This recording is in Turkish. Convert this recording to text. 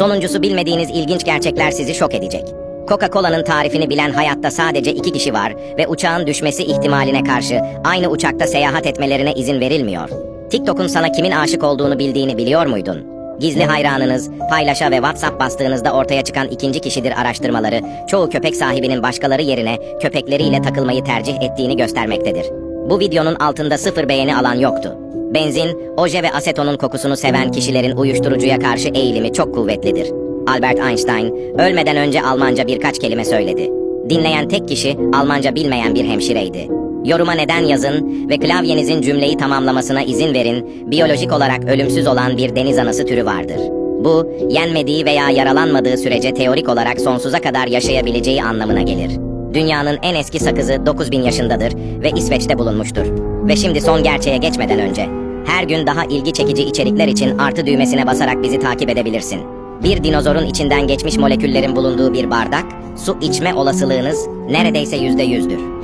Sonuncusu bilmediğiniz ilginç gerçekler sizi şok edecek. Coca-Cola'nın tarifini bilen hayatta sadece iki kişi var ve uçağın düşmesi ihtimaline karşı aynı uçakta seyahat etmelerine izin verilmiyor. TikTok'un sana kimin aşık olduğunu bildiğini biliyor muydun? Gizli hayranınız, paylaşa ve WhatsApp bastığınızda ortaya çıkan ikinci kişidir araştırmaları, çoğu köpek sahibinin başkaları yerine köpekleriyle takılmayı tercih ettiğini göstermektedir. Bu videonun altında sıfır beğeni alan yoktu. Benzin, oje ve asetonun kokusunu seven kişilerin uyuşturucuya karşı eğilimi çok kuvvetlidir. Albert Einstein, ölmeden önce Almanca birkaç kelime söyledi. Dinleyen tek kişi Almanca bilmeyen bir hemşireydi. Yoruma neden yazın ve klavyenizin cümleyi tamamlamasına izin verin, biyolojik olarak ölümsüz olan bir deniz anası türü vardır. Bu, yenmediği veya yaralanmadığı sürece teorik olarak sonsuza kadar yaşayabileceği anlamına gelir. Dünyanın en eski sakızı 9000 yaşındadır ve İsveç'te bulunmuştur. Ve şimdi son gerçeğe geçmeden önce, her gün daha ilgi çekici içerikler için artı düğmesine basarak bizi takip edebilirsin. Bir dinozorun içinden geçmiş moleküllerin bulunduğu bir bardak, su içme olasılığınız neredeyse yüzde yüzdür.